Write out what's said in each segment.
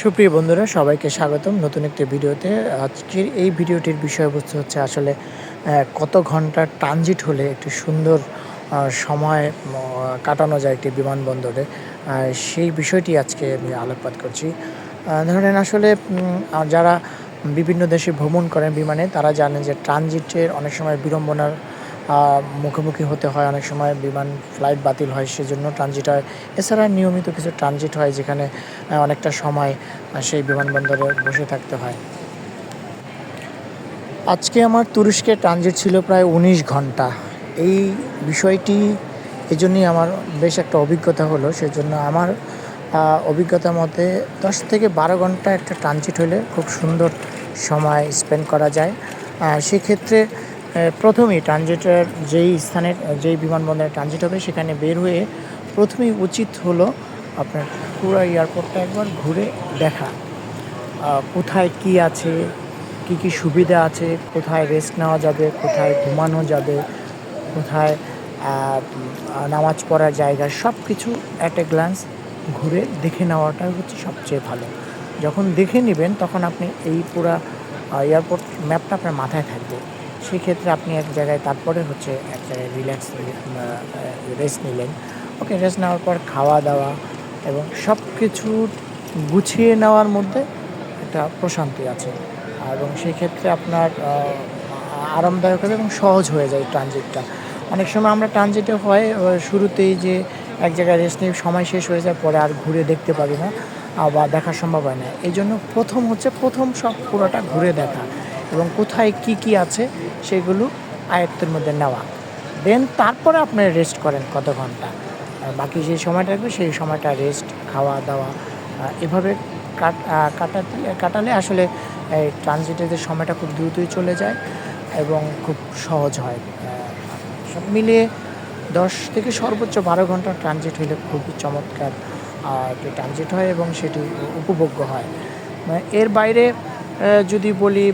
সুপ্রিয় বন্ধুরা, সবাইকে স্বাগতম নতুন একটি ভিডিওতে। আজকের এই ভিডিওটির বিষয়বস্তু হচ্ছে আসলে কত ঘণ্টা ট্রানজিট হলে একটি সুন্দর সময় কাটানো যায় একটি বিমানবন্দরে। সেই বিষয়টি আজকে আমি আলোকপাত করছি। ধরেন আসলে যারা বিভিন্ন দেশে ভ্রমণ করেন বিমানে, তারা জানেন যে ট্রানজিটের অনেক সময় বিড়ম্বনার মুখোমুখি হতে হয় অনেক সময়, বিমান ফ্লাইট বাতিল হয় সেজন্য ট্রানজিট হয়। এছাড়া নিয়মিত কিছু ট্রানজিট হয় যেখানে অনেকটা সময় সেই বিমানবন্দরে বসে থাকতে হয়। আজকে আমার তুরস্কে ট্রানজিট ছিল প্রায় উনিশ ঘণ্টা। এই বিষয়টি, এজন্যই আমার বেশ একটা অভিজ্ঞতা হলো। সেজন্য আমার অভিজ্ঞতা মতে দশ থেকে বারো ঘণ্টা একটা ট্রানজিট হলে খুব সুন্দর সময় স্পেন্ড করা যায়। সেক্ষেত্রে প্রথমেই ট্রানজিটের যেই স্থানের, যেই বিমানবন্দরে ট্রানজিট হবে সেখানে বের হয়ে প্রথমেই উচিত হলো আপনার পুরো এয়ারপোর্টটা একবার ঘুরে দেখা। কোথায় কি আছে, কি কি সুবিধা আছে, কোথায় রেস্ট নেওয়া যাবে, কোথায় ঘুমানো যাবে, কোথায় নামাজ পড়ার জায়গা সব কিছু অ্যাট এ গ্লান্স ঘুরে দেখে নেওয়াটাই হচ্ছে সবচেয়ে ভালো। যখন দেখে নেবেন তখন আপনি এই পুরা এয়ারপোর্ট ম্যাপটা আপনার মাথায় থাকবে। সেক্ষেত্রে আপনি এক জায়গায়, তারপরে হচ্ছে এক জায়গায় রিল্যাক্স রেস্ট নিলেন। ওকে রেস্ট নেওয়ার পর খাওয়া দাওয়া এবং সব কিছু গুছিয়ে নেওয়ার মধ্যে একটা প্রশান্তি আছে। এবং সেই ক্ষেত্রে আপনার আরামদায়ক হবে এবং সহজ হয়ে যায় ট্রানজিটটা অনেক সময় আমরা ট্রানজিটে হয় শুরুতেই যে এক জায়গায় রেস্ট নিয়ে সময় শেষ হয়ে যায়, পরে আর ঘুরে দেখতে পারি না বা দেখা সম্ভব হয় না। এই জন্য প্রথম হচ্ছে, প্রথম সব পুরোটা ঘুরে দেখা। এবং কোথায় কি কি আছে সেগুলো আয়ত্তের মধ্যে নেওয়া। দেন তারপরে আপনি রেস্ট করেন কত ঘণ্টা। আর বাকি যে সময়টা থাকবে সেই সময়টা রেস্ট খাওয়া দাওয়া এভাবে কাট কাটাতে, কাটালে আসলে এই ট্রানজিটের সময়টা খুব দ্রুতই চলে যায় এবং খুব সহজ হয়। সব মিলিয়ে দশ থেকে সর্বোচ্চ বারো ঘণ্টা ট্রানজিট হলে খুবই চমৎকার ট্রানজিট হয় এবং সেটি উপভোগ্য হয়। মানে এর বাইরে যদি বলি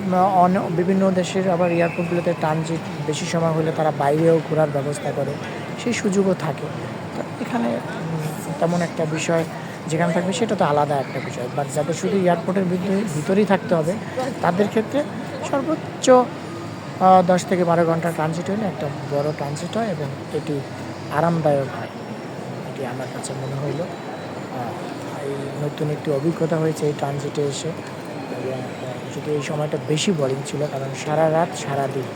বিভিন্ন দেশের আবার এয়ারপোর্টগুলোতে ট্রানজিট বেশি সময় হলে তারা বাইরেও ঘোরার ব্যবস্থা করে, সেই সুযোগও থাকে। এখানে তেমন একটা বিষয় যেখানে থাকবে, সেটা তো আলাদা একটা বিষয়। বাট যাদের শুধু এয়ারপোর্টের ভিতরে, ভিতরেই থাকতে হবে, তাদের ক্ষেত্রে সর্বোচ্চ দশ থেকে বারো ঘণ্টা ট্রানজিট হলে একটা বড় ট্রানজিট হয় এবং এটি আরামদায়ক হয়। এটি আমার কাছে মনে হইল। এই নতুন একটি অভিজ্ঞতা হয়েছে এই ট্রানজিটে এসে। যদি এই সময়টা বেশি বোরিং ছিল, কারণ সারা রাত, সারা দিন।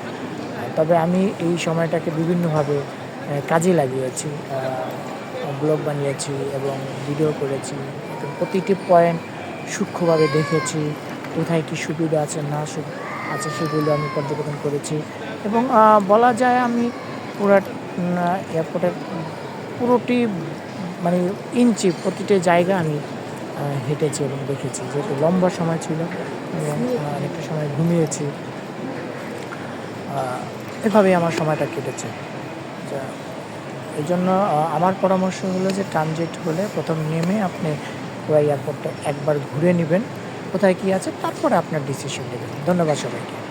তবে আমি এই সময়টাকে বিভিন্নভাবে কাজে লাগিয়েছি। ব্লগ বানিয়েছি এবং ভিডিও করেছি। প্রতিটি পয়েন্ট সূক্ষ্মভাবে দেখেছি, কোথায় কী সুবিধা আছে, না আছে সেগুলো আমি পর্যবেক্ষণ করেছি। এবং বলা যায় আমি পুরা এয়ারপোর্টের পুরোটি মানে ইঞ্চি প্রতিটি জায়গা আমি হেঁটেছি এবং দেখেছি। যেহেতু লম্বা সময় ছিল এবং অনেকটা সময় ঘুমিয়েছি এভাবেই আমার সময়টা কেটেছে। যা, এই জন্য আমার পরামর্শ হলো যে ট্রানজিট হলে প্রথম নেমে আপনি পুরো এয়ারপোর্টটা একবার ঘুরে নেবেন, কোথায় কী আছে, তারপরে আপনার ডিসিশন নেবেন। ধন্যবাদ সবাইকে।